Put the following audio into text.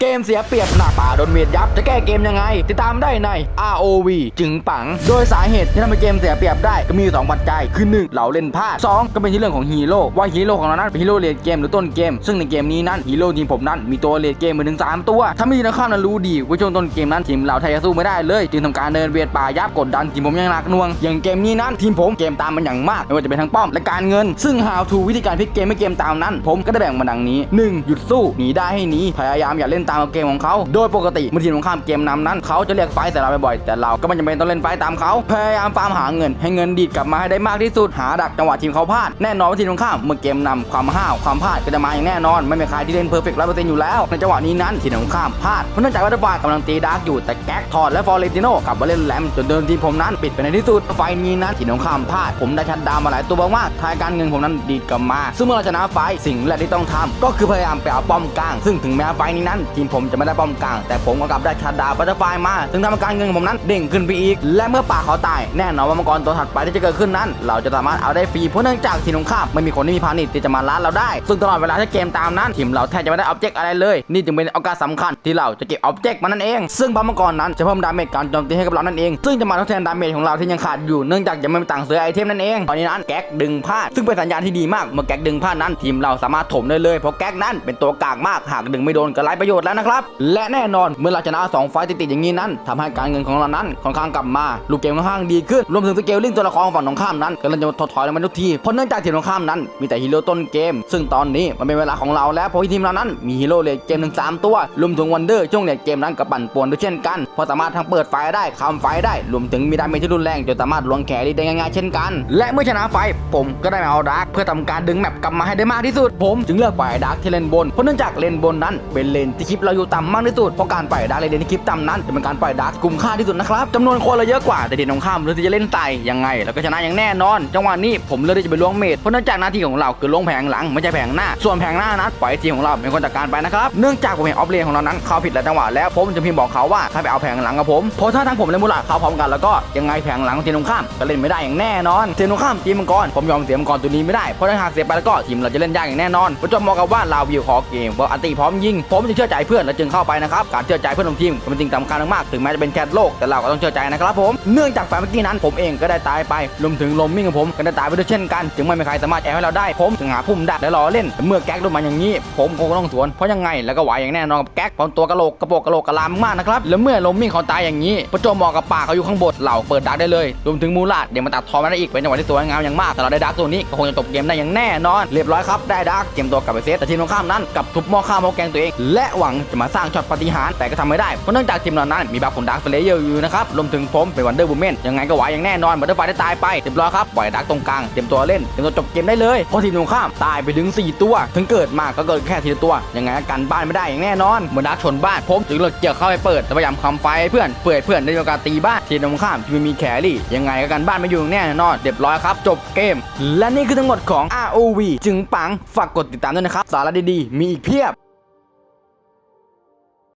เกมเสียเปรียบหนักป่าโดนเมียดยับ จะแก้เกมยังไง ติดตามได้ใน ROV จึงปัง โดยสาเหตุที่ทำให้เกมเสียเปรียบได้ก็มีอยู่สองปัจจัย คือ 1 เราเล่นพลาด 2 ก็เป็นที่เรื่องของฮีโร่ว่าฮีโร่ของเรานั้นเป็นฮีโร่เลดเกมหรือต้นเกม ซึ่งในเกมนี้นั้นฮีโร่ทีมผมนั้นมีตัวเลดเกมมาถึง 3 ตัวถ้าไม่ดีนะข้ามนั้นรู้ดีว่าช่วงต้นเกมนั้นทีมเราแทบจะสู้ไม่ได้เลย จึงทำการเดินเวียดป่ายับกดดันทีมผมอยังหนักหน่วง อย่างเกมนี้นั้นทีมผมเกมตามมันอย่างมากไม่ว่าจะเป็นทั้งป้อมและการเงิน ซึ่ง how to วิธีการพลิกเกมให้เกมตามนั้น ผมก็ได้แบ่งมาดังนี้ 1. หยุดสู้หนีได้ให้หนีพยายามอย่าเล่นตามเกมของเขา โดยปกติเมื่อทีมตรงข้ามเกมนำนั้นเขาจะเรียกไฟต์ใส่เราบ่อยๆแต่เราก็ไม่จำเป็นต้องเล่นไฟตามเขาพยายามฟาร์มหาเงิน ให้เงินดีดกลับมาให้ได้มากที่สุดหาดักจังหวะทีมเขาพลาดแน่นอนว่าทีมตรงข้ามเมื่อเกมนำความห้าวความพลาดก็จะมาอย่างแน่นอน ไม่มีใครที่เล่นเพอร์เฟกต์ร้อยเปอร์เซ็นต์อยู่แล้วในจังหวะนี้นั้นทีมตรงข้ามพลาดเพราะเนื่องจากวัตถุบาลกำลังตีดาร์กอยู่แต่แก๊กทอดและฟอร์เรนติโน่กลับมาเล่นแหลมจนเดินทีมผมนั้นปิดไปในที่สุดไฟนี้นั้นทีมตรงข้ามพลาดผมได้ชัดดาวมาหลายตัวมากๆทายการเงินผมนั้นดีดกลับมา ซึ่งเมื่อเราชนะไฟสิ่งแรกที่ต้องทำก็คือพยายามไปเอาป้อมกลาง ซึ่งถึงแม้ไฟนี้นั้นทีมผมจะไม่ได้ป้อมกลาง แต่ผมก็กลับได้ชัดดาบัตเตอร์ไฟมาซึ่งทำให้การเงินของผมนั้นเด้งขึ้นไปอีก และเมื่อป่าเขาตายแน่นอนว่ามังกรตัวถัดไปที่จะเกิดขึ้นนั้น เราจะสามารถเอาได้ฟรีเพราะเนื่องจากทีมตรงข้ามไม่มีคนที่มีพาณิชย์ที่จะมาล้านเราได้ ซึ่งตลอดเวลาที่เกมตามนั้นทีมเราแทบจะไม่ได้ออบเจกต์อะไรเลย นี่จึงเป็นโอกาสสำคัญที่เราจะเก็บออบเจกต์มานั่นเอง ซึ่งพระมังกรนั้นจะเพิ่มดาเมจการโจมตีให้กับเรานั่นเอง ซึ่งจะมาทดแทนดาเมจของเราที่ยังขาดอยู่เนื่องจากยังไม่มีตังค์ซื้อไอเทมนั่นเองตอนนี้นั้นแก๊กดึงพลาดซึ่งเป็นสัญญาณที่ดีมากเมื่อแก๊กดึงพลาดนั้นทีมเราสามารถถมได้เลยเพราะแก๊กนั้นเป็นตัวกากมากหากดึงไม่โดนก็ไร้ประโยชน์แล้วนะครับ และแน่นอนเมื่อเราชนะสองไฟต์ติดๆอย่างนี้นั้นทำให้การเงินของเรานั้นค่อนข้างกลับมาลูกเกมค่อนข้างดีขึ้นรวมถึงสเกลลิ่งตัวละครของฝั่งตรงข้ามนั้นก็เริ่มจะถดถอยลงมาทุกทีเพราะเนื่องจากทีมตรงข้ามนั้นมีแต่ฮีโร่ต้นเกม ซึ่งตอนนี้มันเป็นเวลาของเราแล้วเพราะทีมเรานั้นมีฮีโร่เลดเกมถึงสามตัวรวมถึงวันเดอร์ช่วงเลดเกมนั้นกับปั่นป่วนด้วยเช่นกันเพราะสามารถทั้งเปิดไฟได้คำไฟได้รวมถึงมีดาเมจที่รุนแรงจนสามารถลวงแขรี่ได้ง่ายๆเช่นกัน และเมื่อชนะไฟผมก็ได้มาเอาดาร์กเพื่อทำการดึงแมปกลับมาให้ได้มากที่สุด ผมจึงเลือกปล่อยดาร์กที่เลนบนเพราะเนื่องจากเลนบนนั้นเป็นเลนที่คลิปเราอยู่ต่ำมากที่สุดเพราะการปล่อยดาร์กเลนที่คลิปต่ำนั้นจะเป็นการปล่อยดาร์กที่คุ้มค่าที่สุดนะครับจำนวนคนเราเยอะกว่าแต่ทีมตรงข้ามเลือกที่จะเล่นไตยังไงแล้วก็ชนะอย่างแน่นอน จังหวะนี้ผมเลือกที่จะไปล้วงเมดเพราะเนื่องจากหน้าที่ของเราคือล้วงแผงหลังไม่ใช่แผงหน้า ส่วนแผงหน้านั้นปล่อยทีมของเราเป็นคนจัดการไปนะครับเนื่องจากผมเห็นออฟเลนของเรานั้นเข้าผิดหลายจังหวะแล้วผมจะพิมพ์บอกเขาว่าให้ไปเอาแผงหลังกับผมเพราะถ้าทั้งผมและมูลาเข้าพร้อมกันแล้วก็ยังไงแผงหลังของทีมตรงข้ามก็เล่นไม่ได้อย่างแน่นอนทีมตรงข้ามทีมมังกรผมยอมเสียมังกรตัวนี้ไม่ได้เพราะถ้าหากเสียไปแล้วก็ทีมเราจะเล่นยากอย่างแน่นอนประจวบเหมาะกับว่าลาวิวคอเกมว่าอันตีพร้อมยิงผมจึงเชื่อใจเพื่อนและจึงเข้าไปนะครับการเชื่อใจเพื่อนของทีมเป็นสิ่งสำคัญมากถึงแม้จะเป็นแค่โลกแต่เราก็ต้องเชื่อใจนะครับผมเนื่องจากฝ่ายเมื่อกี้นั้นผมเองก็ได้ตายไปรวมถึงลมมิ่งของผมก็ได้ตายไปด้วยเช่นกัน จึงไม่มีใครสามารถแอบให้เราได้ผมจึงหาพุ่มดักและรอเล่นเมื่อแก๊กลงมาอย่างนี้ ผมคงต้องสวนเพราะยังไงแล้วก็ไหวอย่างแน่นอนกับแก๊กเพราะตัวกระโหลกกระโปงกกะโหลกกะลามมากนะครับแล้วเมื่อลมมิ่งเขาตายอย่างนี้ประจวบเหมาะกับป่าเขาอยู่ข้างบนเหล่าเปิดดักได้เลยรวมถึงมูลาดเดี๋ยวมาตัดทอนมาได้อีกเป็นจังหวะที่สวยงามอย่างมากแต่เราได้ดักตัวนี้ก็คงจะจบเกมได้อย่างแน่นอน เรียบร้อยครับได้ดักเตรียมตัวกลับไปเซตแต่ทีมตรงข้ามนั้นกับทุบหม้อข้าวหม้อแกงตัวเอง และหวังจะมาสร้างช็อตปฏิหารแต่ก็ทำไม่ได้ เพราะเนื่องจากทีมเรานั้นมีบัฟของดักสเลเยอร์อยู่นะครับรวมถึงผมเป็นวันเดอร์บูแมนยังไงก็ไหวอย่างแน่นอนบัตเตอร์ไฟได้ตายไปเรียบร้อยครับปล่อยดักตรงกลางเตรียมตัวเล่นเตรียมตัวจบเกมได้เลยเพราะทีมตรงข้ามตายไปถึง 4 ตัว ถึงเกิดมาก็เกิดแค่ทีละตัวยังไงกันบ้านไม่ได้อย่างแน่นอนเหมือนดักชนบ้านผมจึงเลือกเกี่ยวเข้าไปเปิดแต่พยายามคำไฟเพื่อนเปื่อยเพื่อนได้โอกาสตีบ้านทีมตรงข้ามที่ไม่มีแครี่ยังไงก็กันบ้านไม่อยู่แน่นอนเรียบร้อยครับจบเกม และนี่คือทั้งหมดของ ROV จึงปังฝากกดติดตามด้วยนะครับสาระดีๆมีอีกเพียบ